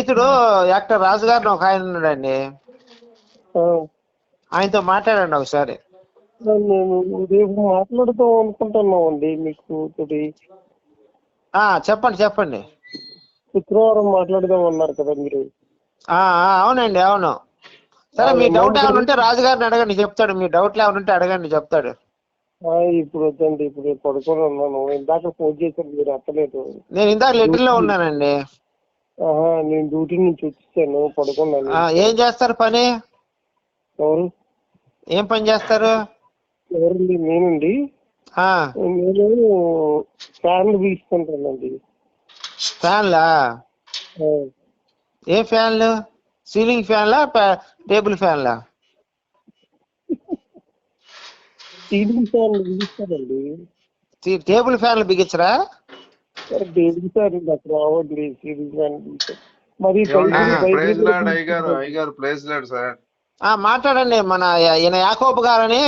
స్నేహితుడు యాక్టర్ రాజు గారిని ఒక ఆయన ఉన్నాడండి. ఆయనతో మాట్లాడండి ఒకసారి. నేను రేపు మాట్లాడుతాం అనుకుంటున్నామండి మీకు చెప్పండి చెప్పండి. శుక్రవారం మాట్లాడదాం అన్నారు కదా మీరు. అవునండి అవును. సరే మీ డౌట్ ఏమైనా ఉంటే రాజు గారిని అడగండి చెప్తాడు. మీ డౌట్లు ఏమైనా ఉంటే అడగండి చెప్తాడు. ఇప్పుడు వద్దండి ఇప్పుడు పడుకొని ఉన్నాను. ఇందాక ఫోన్ చేశారు మీరు ఎత్తలేదు నేను ఇందాక లెటర్లో ఉన్నానండి. ఆహా నేను డ్యూటీ నుంచి వచ్చేసాను పడుకున్నాను ఏం చేస్తారు పని? ఎవరు? ఏం పని చేస్తారు? ఎవరండి? నేనండి. నేను ఫ్యాన్లు తీసుకుంటానండి. ఫ్యాన్లా? ఏ ఫ్యాన్లు? సీలింగ్ ఫ్యాన్లా టేబుల్ ఫ్యాన్లా? సీలింగ్ ఫ్యాన్లు టీ- టేబుల్ ఫ్యాన్లు బిగించరా? సార్ మరి ప్రైజ్ లాడ్ ప్రైజ్ లాడ్ ఆ మాట్లాడండి మన ఈయన యాకోబు గారని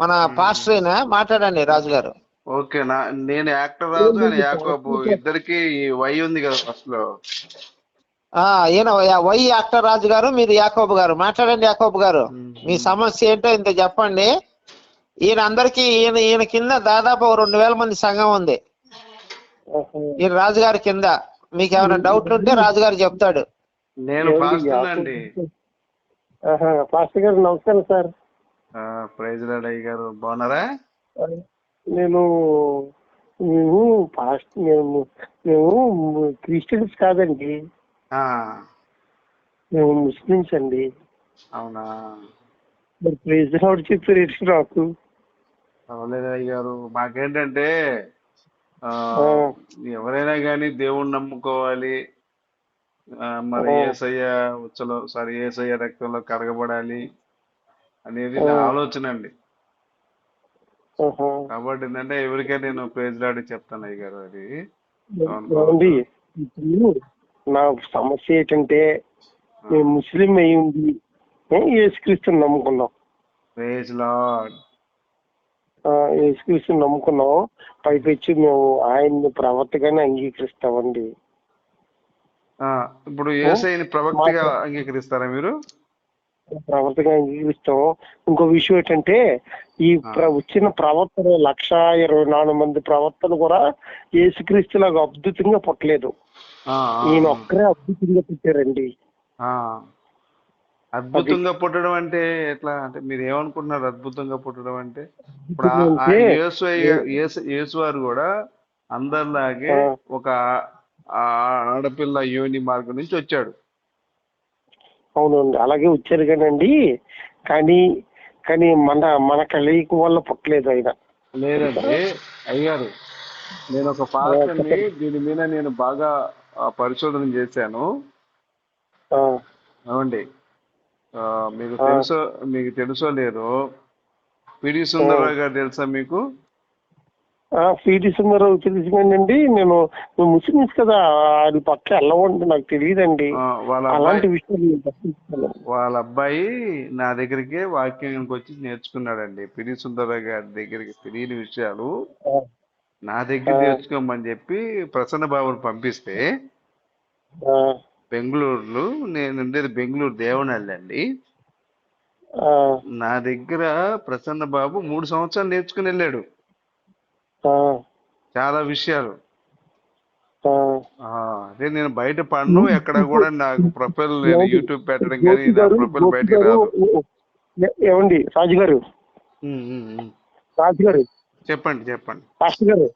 మన పాస్టర్ అయిన మాట్లాడండి రాజు గారు ఓకే నా నేను యాక్టర్ రాజు ఆయన యాకోబు ఇద్దరికి వై ఉంది కదా ఫస్ట్లో ఆ ఈయన వై- యాక్టర్ రాజు గారు మీరు యాకోబు గారు. మాట్లాడండి యాకోబు గారు. మీ సమస్య ఏంటో ఇంత చెప్పండి. ఈయన అందరికి ఈయన ఈయన కింద దాదాపు రెండు వేల మంది సంఘం ఉంది. ఈయన రాజుగారి కింద మీకు ఏమైనా డౌట్లు ఉంటే రాజుగారు చెప్తాడు. నేను అండి. ఆహా, పాస్టర్ గారు నమస్కారం సార్. ప్రైజ్ లాడ్ అయ్యగారు బాగున్నారా? నేను మేము పాస్ట్ మేము మేము క్రిస్టియన్స్ కాదండి. ఆ, మేము ముస్లిమ్స్ అండి. అవునా? మరి ప్రైజ్ రావడం చెప్పారు నాకు? అవలేదు అయ్యగారు మాకేంటంటే. ఎవరైనా కానీ దేవుణ్ణి నమ్ముకోవాలి. మరి. ఏసయ్య ఉచ్చలో సారీ ఏసయ్య రక్తంలో కరగబడాలి అనేది నా. ఆలోచన అండి. కాబట్టి ఏంటంటే ఎవరికైనా నేను ప్రైజ్ లాడి చెప్తాను అయ్యగారు అది. ఏమండి ఇప్పుడు నా సమస్య ఏంటంటే మేము ముస్లిం అయి ఉంది యేసుక్రీస్తుని నమ్ముకున్నాం. Praise lord. ఆ, యేసుక్రీస్తుని నమ్ముకున్నాం పైపెచ్చి మేము ఆయన్ని ప్రవర్తగానే అంగీకరిస్తామండి. ఇప్పుడు ఏసైని ప్రవక్తగా అంగీకరిస్తారా మీరు? ప్రవర్తగా అంగీకరిస్తాం ఇంకో విషయం ఏంటంటే ఈ వచ్చిన ప్రవర్తన లక్ష ఇరవై నాలుగు మంది ప్రవర్తన కూడా యేసుక్రీస్తులాగా అద్భుతంగా పుట్టలేదు. ఈయన ఒక్కరే అద్భుతంగా పుట్టారండి. అద్భుతంగా పుట్టడం అంటే ఎట్లా? అంటే మీరు ఏమనుకుంటున్నారు అద్భుతంగా పుట్టడం అంటే? ఇప్పుడు యేసు వారు కూడా అందరిలాగే. ఒక ఆడపిల్ల యోని మార్గం నుంచి వచ్చాడు. అవునండి. అలాగే వచ్చారు కానండి కానీ కానీ మన మన కలయిక వల్ల పుట్టలేదు ఆయన. లేదండి. అయ్యారు. నేను ఒక పాస్టర్ని దీని మీద నేను బాగా పరిశోధన చేశాను. ఆ, మీకు తెలుసో మీకు తెలుసో లేదో పిడి సుందరరావు గారు తెలుసా మీకు? పీటీ సుందరరావు తెలుసు కానండి నేను ముస్లిమ్స్ కదా అది పక్క వెళ్ళవండి నాకు తెలియదండి. అలాంటి పట్టించుకోను. వాళ్ళ అబ్బాయి నా దగ్గరికి వాక్యానికి వచ్చి నేర్చుకున్నాడండి. పిడి సుందరరావు గారి దగ్గరికి తెలియని విషయాలు నా దగ్గర నేర్చుకోమని చెప్పి ప్రసన్న బాబుని పంపిస్తే బెంగళూరులో నేను ఉండేది బెంగళూరు దేవనహల్లి అండి. నా దగ్గర ప్రసన్న బాబు మూడు సంవత్సరాలు నేర్చుకుని వెళ్ళాడు. చాలా విషయాలు. అదే నేను బయట పడను ఎక్కడ కూడా నాకు ప్రొఫైల్ నేను యూట్యూబ్ పెట్టడం కానీ నా ప్రొఫైల్ బయటకు రాదు. ఏమండి రాజు గారు. రాజు గారు? చెప్పండి చెప్పండి. గారు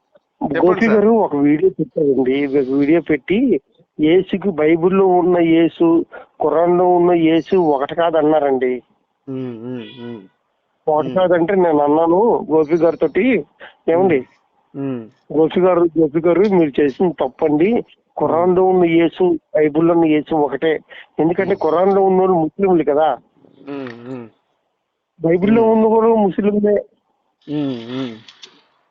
గోపి. గారు ఒక వీడియో పెట్టారండి. వీడియో పెట్టి యేసుకి బైబిల్లో ఉన్న యేసు ఖురాన్లో ఉన్న యేసు ఒకటి కాదన్నారండి. ఒకటి కాదంటే నేను అన్నాను గోపి గారితో ఏమండి? గోపి గారు గోపి గారు మీరు చేసిన తప్పండి. ఖురాన్లో ఉన్న యేసు బైబిల్లో ఉన్న యేసు ఒకటే. ఎందుకంటే ఖురాన్లో ఉన్న వాళ్ళు ముస్లింలు కదా. బైబిల్లో ఉన్న కూడా ముస్లింలే.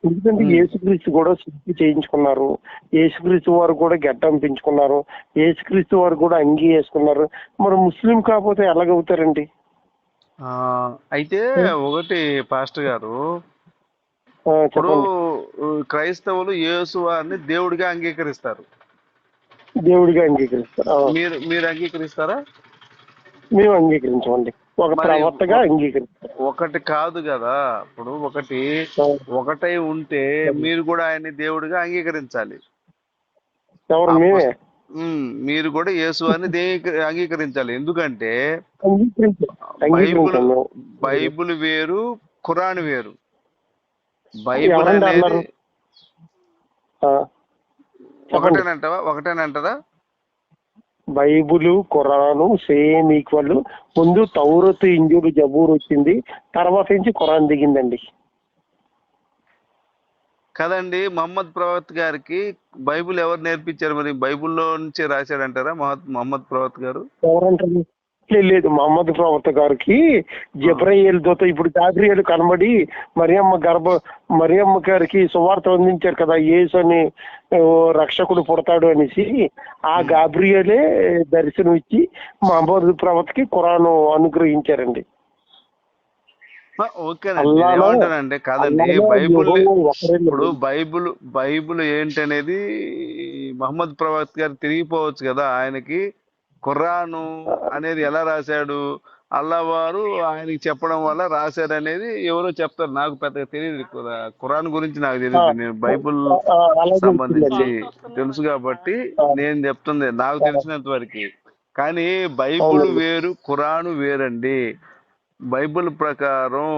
ఎందుకంటే యేసుక్రీస్తు కూడా శుద్ధి చేయించుకున్నారు. యేసుక్రీస్తు వారు కూడా గడ్డం పెంచుకున్నారు. యేసుక్రీస్తు వారు కూడా అంగీ వేసుకున్నారు. మరి ముస్లిం కాకపోతే ఎలాగవుతారండి? అయితే ఒకటి పాస్టర్ గారు ఇప్పుడు క్రైస్తవులు యేసు వారిని దేవుడిగా అంగీకరిస్తారు. దేవుడిగా అంగీకరిస్తారు. మీరు మీరు అంగీకరిస్తారా? మేము అంగీకరించమండి. ఒక ప్రవర్తగా అంగీకరిస్తారు ఒకటి కాదు కదా. ఇప్పుడు ఒకటి ఒకటై ఉంటే మీరు కూడా ఆయన్ని దేవుడిగా అంగీకరించాలి. ఎవరు? మేమే. మీరు కూడా యేసు అని అంగీకరించాలి. ఎందుకంటే బైబుల్ బైబుల్ వేరు ఖురాన్ వేరు. బైబుల్ అనేది ఒకటేనంటావా? ఒకటేనంటారా బైబుల్ ఖురాను సేమ్ ఈక్వల్. ముందు తౌరత్ ఇంజుడు జబూర్ వచ్చింది. తర్వాత నుంచి ఖురాన్ దిగిందండి. కదండి మహమ్మద్ ప్రవక్త గారికి బైబుల్ ఎవరు నేర్పించారు మరి? బైబుల్లో నుంచి రాశాడంటారా మహమ్మద్ ప్రవక్త గారు? ఎవరంటారు? లేదు, మహమ్మద్ ప్రవక్త గారికి జబ్రయేల్ దూత ఇప్పుడు గాబ్రియల్ కనబడి మరియమ్మ గర్భ మరియమ్మ గారికి సువార్త అందించారు కదా యేసు అని. రక్షకుడు పుడతాడు అనేసి ఆ గాబ్రియలే దర్శనం ఇచ్చి మహమ్మద్ ప్రవక్తకి ఖురాను అనుగ్రహించారండి. ఓకేనండి కాదండి బైబుల్ ఇప్పుడు బైబుల్ బైబుల్ ఏంటనేది మహమ్మద్ ప్రవక్త గారు తిరిగిపోవచ్చు కదా ఆయనకి. ఖురాను అనేది ఎలా రాశాడు? అల్లా వారు ఆయనకి చెప్పడం వల్ల రాశాడు అనేది ఎవరో చెప్తారు. నాకు పెద్దగా తెలియదు ఖురాన్ గురించి నాకు తెలియదు నేను బైబుల్ సంబంధించి. తెలుసు కాబట్టి నేను చెప్తుంది. నాకు తెలిసినంత వరకు. కానీ బైబుల్. వేరు ఖురాను వేరండి. బైబిల్ ప్రకారం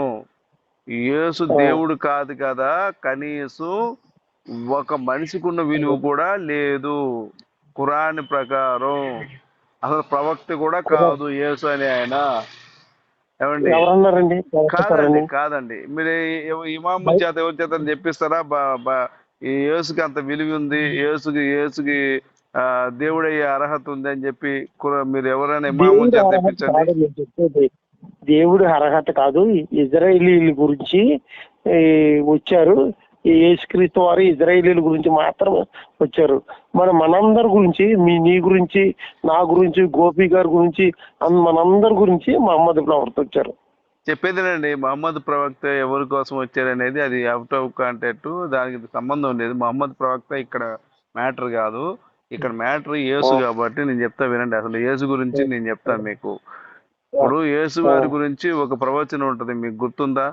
యేసు దేవుడు కాదు కదా. కనీసం ఒక మనిషికి ఉన్న విలువ కూడా లేదు. ఖురాన్ ప్రకారం. అసలు ప్రవక్త కూడా కాదు యేసు అని ఆయన. ఏమండి? ఎవరన్నారండి? కాదండి? కాదండి. మీరు ఇమాము చేత ఎవరి చేత చెప్పిస్తారా? ఈ యేసుకి అంత విలువ ఉంది యేసుకి యేసుకి దేవుడయ్యే అర్హత ఉంది అని చెప్పి మీరు ఎవరైనా ఇమాము దేవుడి చేత చెప్పేది. దేవుడి అర్హత కాదు. ఇజ్రాయేలీల గురించి వచ్చారు. ఈ యేసుక్రీస్తు వారు ఇజ్రాయేలీల గురించి మాత్రమే వచ్చారు. మరి మనందరి గురించి మీ నీ గురించి నా గురించి గోపి గారి గురించి మనందరి గురించి మహమ్మద్ ప్రవర్త వచ్చారు. చెప్పేదేనండి మహమ్మద్ ప్రవక్త ఎవరి కోసం వచ్చారనేది అది అవుట్ ఆఫ్ కాంటాక్ట్ దానికి సంబంధం లేదు. మహమ్మద్ ప్రవక్త ఇక్కడ మ్యాటర్ కాదు. ఇక్కడ మ్యాటర్ యేసు కాబట్టి నేను చెప్తా వినండి అసలు యేసు గురించి నేను చెప్తాను మీకు. ఇప్పుడు యేసు వారి గురించి ఒక ప్రవచనం ఉంటది మీకు గుర్తుందా?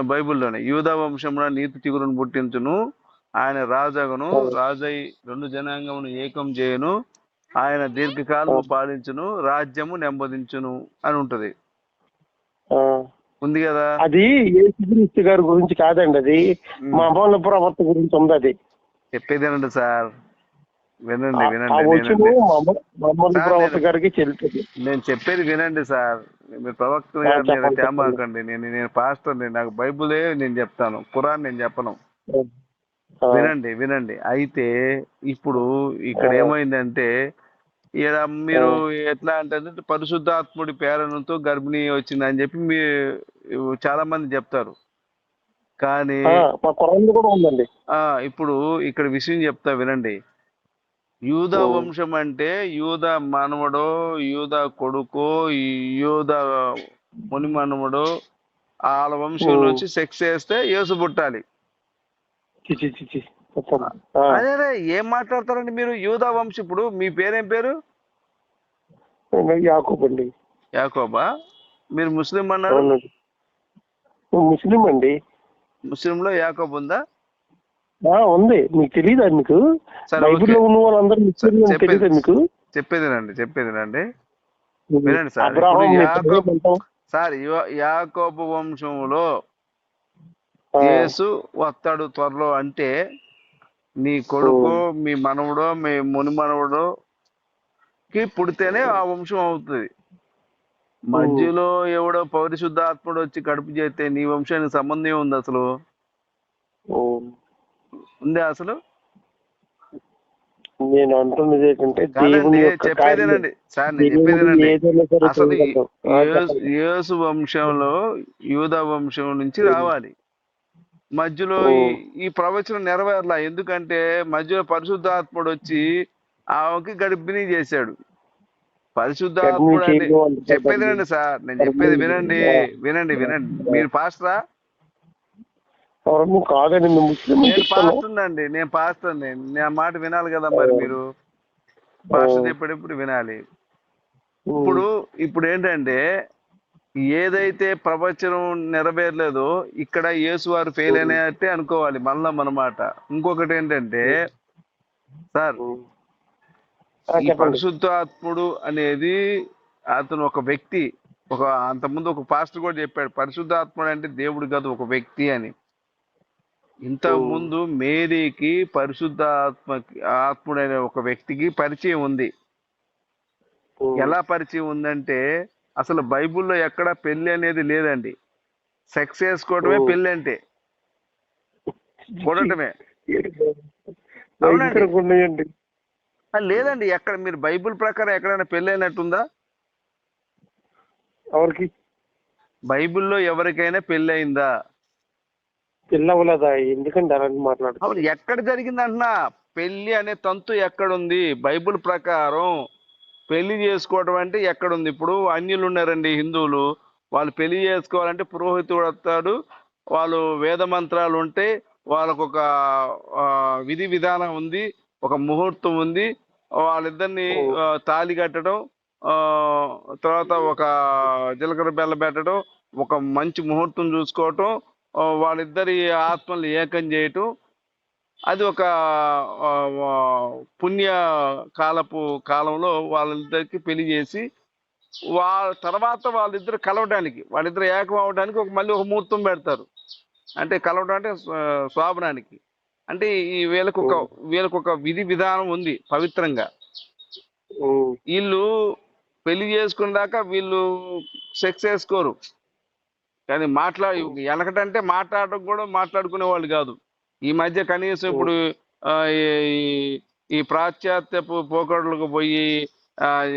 బైబిల్లోనే యూదా వంశమున నీతి చిగురును పుట్టించును. ఆయన రాజాగను రాజై రెండు జనాంగమును ఏకం చేయను. ఆయన దీర్ఘకాలము పాలించును రాజ్యము నెమ్మదించును అని ఉంటది. ఉంది కదా? అది యేసుక్రీస్తు గారి గురించి కాదండి అది. మహమ్మద్ ప్రవర్త గురించి ఉంది అది. చెప్పేదేనండి సార్. వినండి వినండి నేను- గారికి చెల్లుతుంది నేను చెప్పేది వినండి సార్. మీరు ప్రవక్త గారు నేను తేమాకండి నేను నేను పాస్టర్ నాకు బైబులే నేను చెప్తాను. ఖురాన్ నేను చెప్పను. వినండి వినండి. అయితే ఇప్పుడు ఇక్కడ. ఏమైందంటే ఇక్కడ మీరు ఎట్లా అంటే పరిశుద్ధాత్ముడి ప్రేరణతో గర్భిణీ వచ్చిందని చెప్పి మీ చాలా మంది చెప్తారు. కానీ ఇప్పుడు ఇక్కడ విషయం చెప్తా వినండి. యూదా. వంశం అంటే యూదా మానవుడో యూదా కొడుకో యూదా ముని మానవుడో వాళ్ళ వంశం. నుంచి సెక్స్ చేస్తే యేసు పుట్టాలి. అదే ఏం మాట్లాడతారండి మీరు? యూదా వంశం ఇప్పుడు మీ పేరేం పేరు? యాకూబ్ అండి. యాకోబా? మీరు ముస్లిం అన్నారు? ముస్లిం అండి. ముస్లింలో యాకోబ్ ఉందా? ఉంది. మీకు తెలియదా మీకు? బైబిల్లో. ఉన్న వాళ్ళందరూ ముస్లిం అని చెప్పేది. తెలియదా? మీకు చెప్పేదేనండి చెప్పేదేనండి. వినండి సార్. సార్ యాకోబు వంశంలో యేసు వస్తాడు త్వరలో అంటే నీ కొడుకు మీ మనవడో మీ ముని మనవడో కి పుడితేనే ఆ వంశం అవుతుంది. మధ్యలో ఎవడో పౌరిశుద్ధాత్ముడు వచ్చి కడుపు చేస్తే నీ వంశానికి సంబంధం ఏముంది అసలు? ఓ, ఉంది అసలు? నేను అంటున్నది ఏంటంటే చెప్పేదేనండి సార్ నేను చెప్పేదేనండి అసలు యేసు- వంశంలో యూదా వంశం నుంచి రావాలి. మధ్యలో. ఈ- ప్రవచనం నెరవేరలా. ఎందుకంటే మధ్యలో పరిశుద్ధాత్ముడు వచ్చి ఆమెకి గర్భిణీ చేశాడు. పరిశుద్ధాత్ముడు అంటే చెప్పేది వినండి సార్. నేను చెప్పేది వినండి. వినండి వినండి. మీరు పాస్టరా? కాదండి నేను ముస్లిం నేను పాస్టర్ నా మాట వినాలి కదా మరి మీరు? పాస్టర్ చెప్పేటప్పుడు వినాలి? ఇప్పుడు ఇప్పుడు ఏంటంటే ఏదైతే ప్రవచనం నెరవేరలేదో ఇక్కడ యేసు వారు ఫెయిల్ అయినట్టే అనుకోవాలి మళ్ళా మనమాట ఇంకొకటి ఏంటంటే సార్ ఈ పరిశుద్ధాత్ముడు అనేది అతను ఒక వ్యక్తి. ఒక అంతకుముందు ఒక పాస్టర్ కూడా చెప్పాడు పరిశుద్ధాత్ముడు అంటే దేవుడు కాదు ఒక వ్యక్తి అని. ఇంతకు ముందు మేరీకి పరిశుద్ధాత్మ ఆత్ముడైన ఒక వ్యక్తికి పరిచయం ఉంది. ఎలా పరిచయం ఉందంటే అసలు బైబిల్లో ఎక్కడ పెళ్ళి అనేది లేదండి. సెక్స్ చేసుకోవడమే. పెళ్ళి అంటే. చూడటమే. అవునండి. లేదండి. ఎక్కడ మీరు బైబిల్ ప్రకారం ఎక్కడైనా పెళ్ళి అయినట్టుందా? ఎవరికి? బైబిల్లో ఎవరికైనా పెళ్ళి అయిందా? పిల్లవలేదా? ఎందుకండి అలాంటి మాట్లాడు అవును ఎక్కడ జరిగింది అంటున్నా పెళ్ళి అనే తంతు ఎక్కడుంది? బైబిల్ ప్రకారం పెళ్ళి చేసుకోవడం అంటే ఎక్కడుంది? ఇప్పుడు అన్యులు ఉన్నారండి హిందువులు. వాళ్ళు పెళ్ళి చేసుకోవాలంటే పురోహితుడు వస్తాడు వాళ్ళు వేద మంత్రాలు ఉంటే వాళ్ళకు ఒక విధి విధానం ఉంది ఒక ముహూర్తం ఉంది. వాళ్ళిద్దరిని తాళి కట్టడం తర్వాత ఒక జీలకర్ర బెల్ల పెట్టడం ఒక మంచి ముహూర్తం చూసుకోవటం వాళ్ళిద్దరి ఆత్మలు ఏకం చేయటం అది ఒక పుణ్య కాలపు కాలంలో వాళ్ళిద్దరికి పెళ్ళి చేసి వాళ్ళ తర్వాత వాళ్ళిద్దరు కలవడానికి వాళ్ళిద్దరు ఏకం అవడానికి ఒక మళ్ళీ ఒక ముహూర్తం పెడతారు. అంటే కలవడం అంటే శోభనానికి అంటే ఈ వీళ్ళకు ఒక వీళ్ళకు ఒక విధి విధానం ఉంది పవిత్రంగా. వీళ్ళు పెళ్ళి చేసుకున్నాక వీళ్ళు సెక్స్ చేసుకోరు కానీ మాట్లా వెనకటంటే మాట్లాడడం కూడా మాట్లాడుకునే వాళ్ళు కాదు. ఈ మధ్య కనీసం ఇప్పుడు ఈ- పాశ్చాత్యపు పోకడలకు పోయి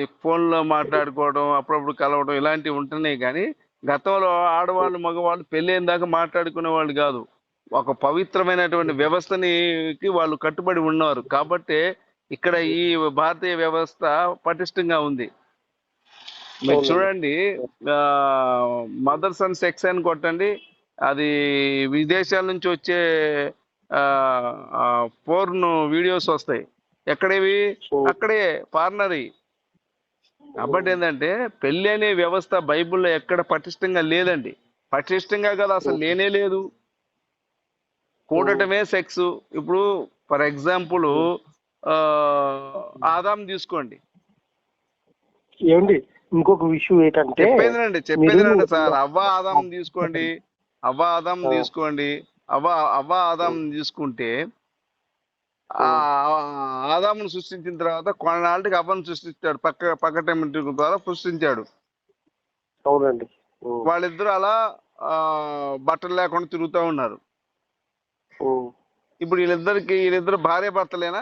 ఫోన్లో మాట్లాడుకోవడం అప్పుడప్పుడు కలవడం ఇలాంటివి ఉంటున్నాయి కానీ గతంలో ఆడవాళ్ళు మగవాళ్ళు పెళ్ళైన దాకా మాట్లాడుకునే వాళ్ళు కాదు. ఒక పవిత్రమైనటువంటి వ్యవస్థని కి వాళ్ళు కట్టుబడి ఉన్నారు. కాబట్టి ఇక్కడ ఈ భారతీయ వ్యవస్థ పటిష్టంగా ఉంది. మీరు. చూడండి మదర్స్ అండ్ సెక్స్ అని కొట్టండి. అది విదేశాల నుంచి వచ్చే పోర్న్ వీడియోస్ వస్తాయి. ఎక్కడేవి? అక్కడే పార్నరీ. కాబట్టి ఏంటంటే పెళ్ళి అనే వ్యవస్థ బైబిల్లో ఎక్కడ పటిష్టంగా లేదండి. పటిష్టంగా కదా అసలు లేనే లేదు. కూడటమే సెక్స్. ఇప్పుడు ఫర్ ఎగ్జాంపుల్ ఆదాం తీసుకోండి. ఏమండి? ఇంకొక విషయం ఏంటంటే చెప్పేదినండి సార్. అవ్వ ఆదాం తీసుకోండి. అవ్వ ఆదాం తీసుకోండి. అవ్వ అవ్వ ఆదాం తీసుకుంటే ఆ ఆదామును సృష్టించిన తర్వాత కొన్నాళ్ళకి అవ్వను సృష్టించాడు పక్క పక్క టెమిటి ద్వారా సృష్టించాడు. అవునండి. వాళ్ళిద్దరూ అలా ఆ, బట్టలు లేకుండా తిరుగుతూ ఉన్నారు. ఇప్పుడు వీళ్ళిద్దరికి వీళ్ళిద్దరు భార్య భర్తలేనా?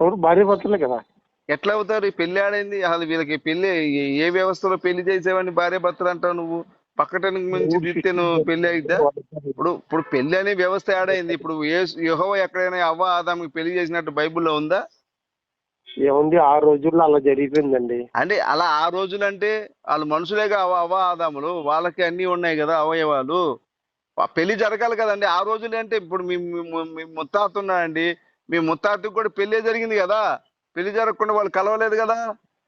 ఎవరు? భార్య భర్తలే కదా? ఎట్లా అవుతారు? ఈ పెళ్ళి ఆడైంది. అసలు వీళ్ళకి పెళ్ళి ఏ- ఏ వ్యవస్థలో పెళ్ళి చేసేవని భార్య భర్తలు అంటావు నువ్వు? పక్కటనికి మించి తిట్టే నువ్వు పెళ్ళి అయిద్దా? ఇప్పుడు ఇప్పుడు పెళ్ళి అనే వ్యవస్థ ఆడైంది. ఇప్పుడు యహోవ ఎక్కడైనా అవ్వ ఆదాముకి పెళ్ళి చేసినట్టు బైబిల్లో ఉందా? ఏముంది? ఆ రోజుల్లో అలా జరిగిపోయిందండి అంటే అలా ఆ రోజులు అంటే వాళ్ళు మనుషులేగా అవ అవ్వ ఆదాములు. వాళ్ళకి అన్ని ఉన్నాయి కదా అవయవాలు. పెళ్ళి జరగాలి కదండి. ఆ రోజులు అంటే ఇప్పుడు మీ ముత్తాత ఉన్నాడండి. మీ ముత్తాతకి కూడా పెళ్ళి జరిగింది కదా. పెళ్ళి జరగకుండా వాళ్ళు కలవలేదు కదా.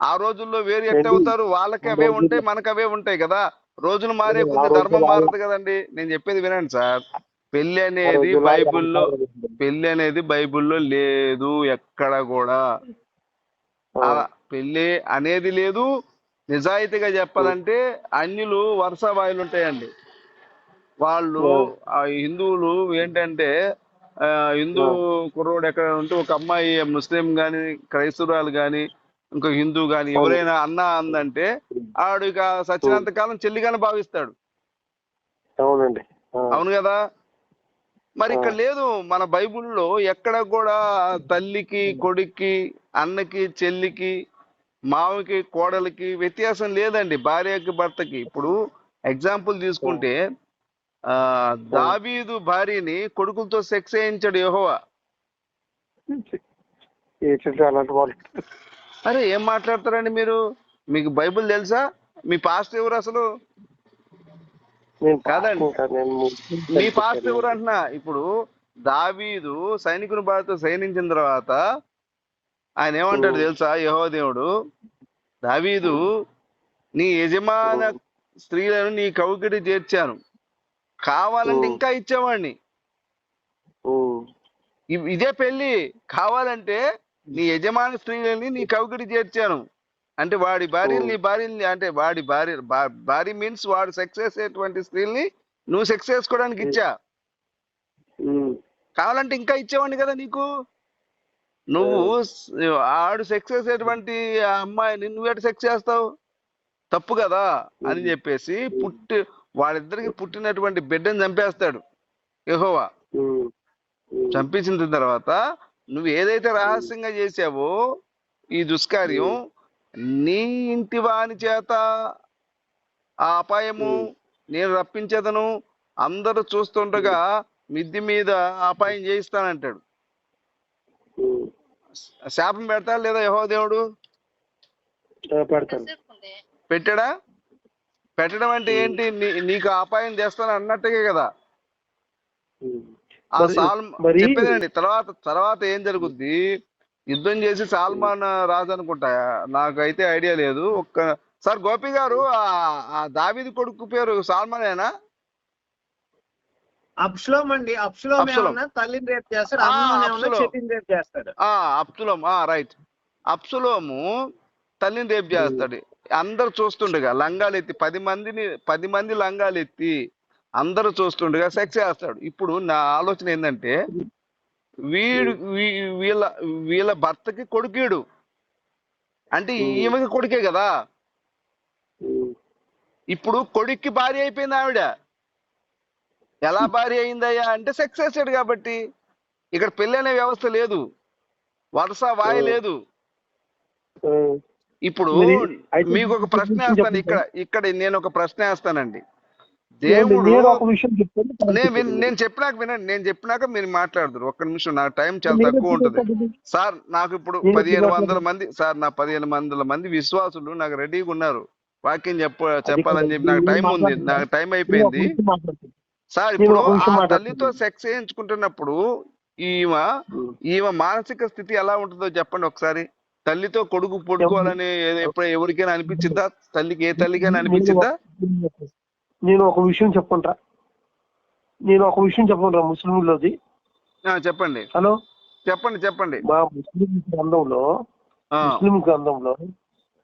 ఆ రోజుల్లో వేరు ఎట్ట అవుతారు? వాళ్ళకి అవే ఉంటాయి మనకు అవే ఉంటాయి కదా. రోజులు మారే కొద్ది ధర్మం మారదు కదండి. నేను చెప్పేది వినండి సార్. పెళ్ళి అనేది బైబిల్లో పెళ్ళి అనేది బైబిల్లో లేదు ఎక్కడ కూడా. అలా పెళ్ళి అనేది లేదు. నిజాయితీగా చెప్పాలంటే అన్యులు వరుస వాయులు ఉంటాయండి. వాళ్ళు ఆ హిందువులు ఏంటంటే హిందూ కుర్రోడు ఎక్కడ ఉంటే ఒక అమ్మాయి ముస్లిం గాని క్రైస్తవురాలు గాని ఇంకో హిందూ గాని ఎవరైనా అన్న అందంటే ఆడు ఇక సచ్చినంత కాలం చెల్లిగానే భావిస్తాడు. అవునండి. అవును కదా? మరి ఇక్కడ లేదు మన బైబిల్లో ఎక్కడ కూడా తల్లికి కొడుక్కి అన్నకి చెల్లికి మావకి కోడలికి వ్యత్యాసం లేదండి. భార్యకి భర్తకి. ఇప్పుడు ఎగ్జాంపుల్ తీసుకుంటే దావీదు భార్యని కొడుకులతో సెక్స్ చేయించాడు యెహోవా. ఏంటంటే అలాంటి వాళ్ళు? అరే ఏం మాట్లాడతారండి మీరు? మీకు బైబిల్ తెలుసా? మీ పాస్ట్ ఎవరు అసలు? కాదండి. మీ పాస్ట్ ఎవరు అంటున్నా? ఇప్పుడు దావీదు సైనికుని బాధతో సైనించిన తర్వాత ఆయన ఏమంటాడు తెలుసా? యహో దేవుడు దావీదు నీ యజమాన స్త్రీలను నీ కౌగిటి చేర్చాను కావాలంటే ఇంకా ఇచ్చేవాడిని. ఇదే పెళ్ళి కావాలంటే నీ యజమాని స్త్రీలని నీ కౌగిటి చేర్చాను. అంటే వాడి భార్యని నీ భార్యని అంటే వాడి భార్య భార్య మీన్స్ వాడు సెక్స్ చేసేటువంటి స్త్రీల్ని నువ్వు సెక్స్ చేసుకోవడానికి ఇచ్చా. కావాలంటే ఇంకా ఇచ్చేవాడిని కదా నీకు. నువ్వు ఆడు సెక్స్ చేసేటువంటి అమ్మాయిని నువ్వేట సెక్స్ చేస్తావు? తప్పు కదా అని చెప్పేసి పుట్టి వాళ్ళిద్దరికి పుట్టినటువంటి బిడ్డని చంపేస్తాడు యెహోవా. చంపించిన తర్వాత నువ్వు ఏదైతే రహస్యంగా చేసావో ఈ దుష్కార్యం నీ ఇంటి వాని చేత ఆ అపాయము నేను రప్పించేదను అందరూ చూస్తుండగా మిద్ది మీద అపాయం చేయిస్తానంటాడు. శాపం పెడతా లేదా యహో దేవుడు? పెట్టాడా? పెట్టడం అంటే ఏంటి? నీ- నీకు అపాయం చేస్తాను అన్నట్టుగా కదా. ఆ సాల్మ చెప్పేదండి తర్వాత తర్వాత ఏం జరుగుద్ది? యుద్ధం చేసి సాల్మాన్ రాజు అనుకుంటా. నాకైతే ఐడియా లేదు. ఒక్క సార్ గోపి గారు ఆ- దావీది కొడుకు పేరు సాల్మానేనా? అప్స్లోం అండి. అప్స్లోం తల్లిని రేపు చేస్తాడు? అప్సులోం ఆ రైట్ అప్సులోము తల్లిని రేపు చేస్తాడు. అందరు చూస్తుండగా లంగాలు ఎత్తి పది మందిని పది మంది లంగాలు ఎత్తి అందరూ చూస్తుండగా సెక్స్ చేస్తాడు. ఇప్పుడు నా ఆలోచన ఏంటంటే వీడు వీళ్ళ వీళ్ళ భర్తకి కొడుకీడు. అంటే ఈమెకి కొడుకే కదా. ఇప్పుడు కొడుక్కి భార్య అయిపోయింది ఆవిడ. ఎలా భార్య అయిందయ్యా? అంటే సెక్స్ చేసాడు కాబట్టి. ఇక్కడ పెళ్ళి అనే వ్యవస్థ లేదు. వరుస వాయి లేదు. ఇప్పుడు మీకు ఒక ప్రశ్న వేస్తాను. ఇక్కడ ఇక్కడ నేను ఒక ప్రశ్న వేస్తానండి. దేవుడు నేను నేను చెప్పినాక వినండి నేను చెప్పినాక మీరు మాట్లాడదురు. ఒక్క నిమిషం నాకు టైం చాలా తక్కువ ఉంటుంది. సార్ నాకు ఇప్పుడు పదిహేను వందల మంది సార్ నా పదిహేను వందల మంది విశ్వాసులు నాకు రెడీగా ఉన్నారు. వాక్యం చెప్ప చెప్పాలని చెప్పి నాకు టైం ఉంది నాకు టైం అయిపోయింది. సార్ ఇప్పుడు ఆ. తల్లితో సెక్స్ చేయించుకుంటున్నప్పుడు ఈమె ఈమె మానసిక స్థితి ఎలా ఉంటుందో చెప్పండి ఒకసారి. తల్లితో కొడుకు పొడుకోవాలని ఎప్పుడు ఎవరికైనా అనిపించిందా తల్లికి ఏ తల్లికైనా అనిపించిందా నేను ఒక విషయం చెప్పుకుంటా నేను ఒక విషయం చెప్పుకుంటా ముస్లింలోది. చెప్పండి. హలో? చెప్పండి చెప్పండి. మా ముస్లిం గ్రంథంలో ముస్లిం గ్రంథంలో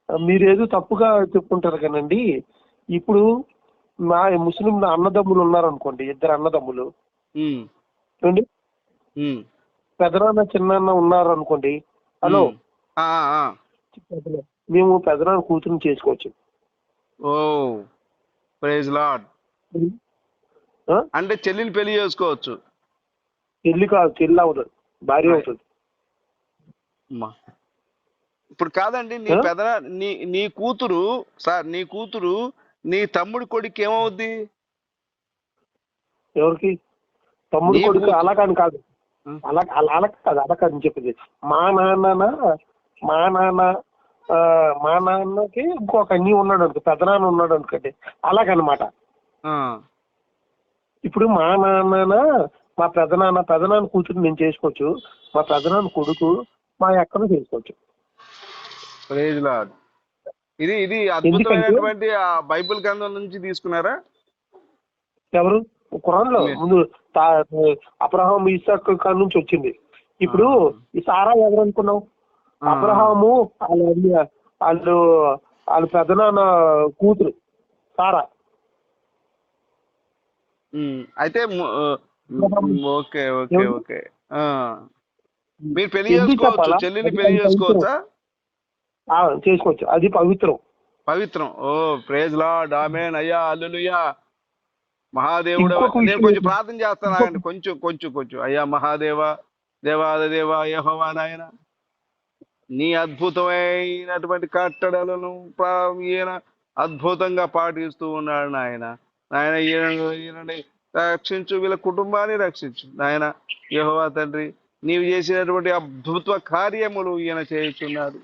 మీరేదో తప్పుగా చెప్పుకుంటారు కానండి ఇప్పుడు మా ముస్లిం అన్నదమ్ములు ఉన్నారనుకోండి ఇద్దరు అన్నదమ్ములు. ఉమ్, పెదనాన్న చిన్నాన్న ఉన్నారు అనుకోండి హలో మేము పెదనాన్న కూతురుని చేసుకోవచ్చు. ఓ ప్రైజ్ లాడ్? అంటే చెల్లిని పెళ్ళి చేసుకోవచ్చు. చెల్లి కాదు చెల్లి అవుతుంది. భార్య అవుతుంది. ఇప్పుడు కాదండి నీ? పెద నీ నీ కూతురు సార్ నీ కూతురు నీ తమ్ముడి కొడుకు ఏమవుద్ది? ఎవరికి? తమ్ముడు కొడుకు అలా కాని కాదు. అలా అలా కాదు అలా కాదు చెప్పింది. మా నాన్న మా నాన్న ఆ, మా నాన్నకి ఇంకొక అన్ని ఉన్నాడు అనుకో పెదనాన్న ఉన్నాడు అనుకోండి అలాగనమాట ఇప్పుడు మా నాన్న మా పెదనాన్న పెదనాన్న కూతురు నేను చేసుకోవచ్చు మా పెదనాన్న కొడుకు మా అక్కను చేసుకోవచ్చు. ఇది ఇది అద్భుతమైనటువంటి బైబిల్ గ్రంథం నుంచి తీసుకున్నారా? ఎవరు? ఖురాన్లో. ముందు అబ్రహాం ఇసాక్ నుంచి వచ్చింది. ఇప్పుడు ఈ సారా ఎవరు అనుకున్నావు. అబ్రహాము వాళ్ళ వాళ్ళు వాళ్ళ పెదనాన్న కూతురు సారా. అయితే ఓకే ఓకే? ఓకే. ఆ. మీరు పెళ్ళి చేసుకోవచ్చు? చెల్లిని పెళ్ళి పవిత్రం. చేసుకోవచ్చా? చేసుకోవచ్చు. అది పవిత్రం. పవిత్రం. ఓ ప్రేజ్ లార్డ్ ఆమేన్ అయ్యా అల్లులుయా మహాదేవుడు నేను కొంచెం? ప్రార్థన చేస్తాను కొంచెం కొంచెం కొంచెం. అయ్యా మహాదేవ దేవాద దేవ యెహోవా నాయన. నీ అద్భుతమైనటువంటి కట్టడలను ఈయన అద్భుతంగా పాటిస్తూ ఉన్నాడు నాయన. నాయన ఈయన ఈయనని రక్షించు వీళ్ళ కుటుంబాన్ని రక్షించు. నాయన యెహోవా తండ్రి నీవు చేసినటువంటి అద్భుత కార్యములు ఈయన చేయుచున్నాడు.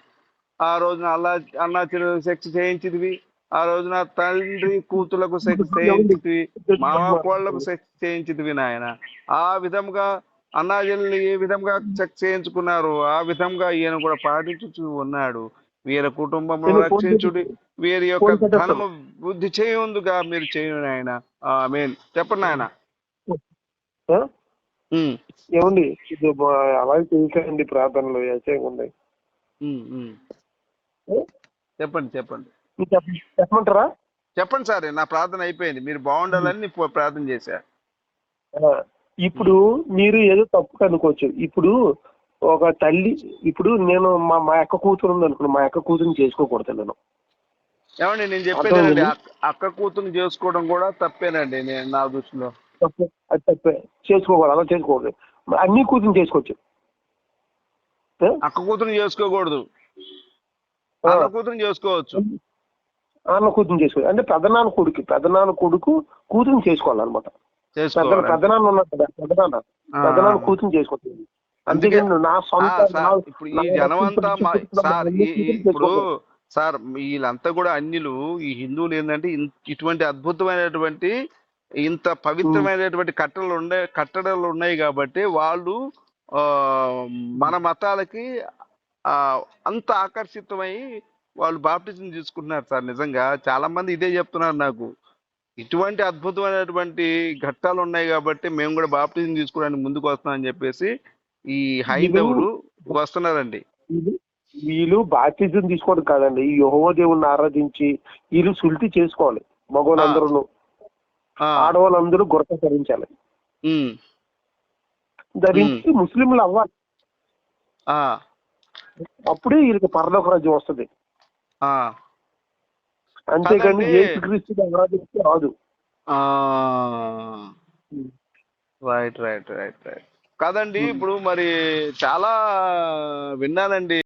ఆ రోజున అల్లా అన్నా సెక్స్ చేయించిదివి ఆ రోజున తండ్రి కూతులకు సెక్స్ చేయించితివి. మామ కోళ్ళకు సెక్స్ చేయించితివి నాయన. ఆ విధంగా అన్నాజల్ని ఏ విధంగా సెక్స్ చేయించుకున్నారు? ఆ విధంగా ఈయన కూడా పాటించుచూ ఉన్నాడు. వీరి కుటుంబంలో రక్షించుడి వీరి యొక్క. ధనము వృద్ధి చేయుందుగా మీరు చేయండి ఆయన మీన్ చెప్పండి ఆయన ఆ? ఏమండి ఇది అలాగే చేయకండి ప్రార్థనలు ఉంది. చెప్పండి చెప్పండి. చెప్పమంటారా? చెప్పండి సార్ నా ప్రార్థన అయిపోయింది. మీరు బాగుండాలని ప్రార్థన చేశా. ఆ, ఇప్పుడు మీరు ఏదో తప్పు అనుకోవచ్చు. ఇప్పుడు ఒక తల్లి ఇప్పుడు నేను మా మా అక్క కూతురు ఉంది అనుకున్నా మా అక్క కూతురుని చేసుకోకూడదు నేను. ఏమండి నేను అర్థమైంది. అక్క- కూతురు చేసుకోవడం కూడా తప్పేనండి నేను నా దృష్టిలో. తప్పు అది తప్పే. చేసుకోకూడదు అలా చేసుకోకూడదు. అన్ని కూతురుని చేసుకోవచ్చు? అక్క కూతురు చేసుకోకూడదు. అన్న కూతురు చేసుకోవచ్చు. అన్న కూతురుని చేసుకోవచ్చు అంటే పెద్దనాన్న కొడుకు పెద్దనాన్న కొడుకు కూతురుని చేసుకోవాలన్నమాట. చేసుకోవాలి పెద్దనాన్న ఉన్నాడు కదా పెద్దనాన్న. ఆ. పెద్దనాన్న కూతురుని చేసుకోవచ్చు. అందుకే- నా సొంత ఇప్పుడు ఈ మా- చుట్టూ సార్ ఇప్పుడు. సార్ వీళ్ళంతా కూడా అన్యులు ఈ హిందువులు ఏంటంటే ఇటువంటి అద్భుతమైనటువంటి ఇంత పవిత్రమైనటువంటి కట్టడలు ఉండే కట్టడలు ఉన్నాయి కాబట్టి వాళ్ళు ఆ మన మతాలకి ఆ అంత ఆకర్షితమై వాళ్ళు బాప్టిజం తీసుకుంటున్నారు సార్ నిజంగా. చాలా మంది ఇదే చెప్తున్నారు నాకు. ఇటువంటి అద్భుతమైనటువంటి ఘట్టాలు ఉన్నాయి కాబట్టి మేము కూడా బాప్టిజం తీసుకోవడానికి ముందుకు వస్తున్నాం అని చెప్పేసి ఈ హైందవులు వస్తున్నారండి. వీళ్ళు- బాప్తిజం తీసుకోవడం కాదండి. ఈ యెహోవా దేవుణ్ణి ఆరాధించి వీళ్ళు సుల్టి చేసుకోవాలి. మగవాళ్ళందరూ ఆడవాళ్ళందరూ గురక ధరించాలి. ధరించి ముస్లింలు అవ్వాలి. అప్పుడే వీళ్ళకి పరలోక రాజ్యం వస్తుంది. కాదండి. ఏసుక్రీస్తుని ఆరాధిస్తే రాదు ఆ. రైట్ రైట్ రైట్ రైట్ కాదండి ఇప్పుడు మరి చాలా విన్నానండి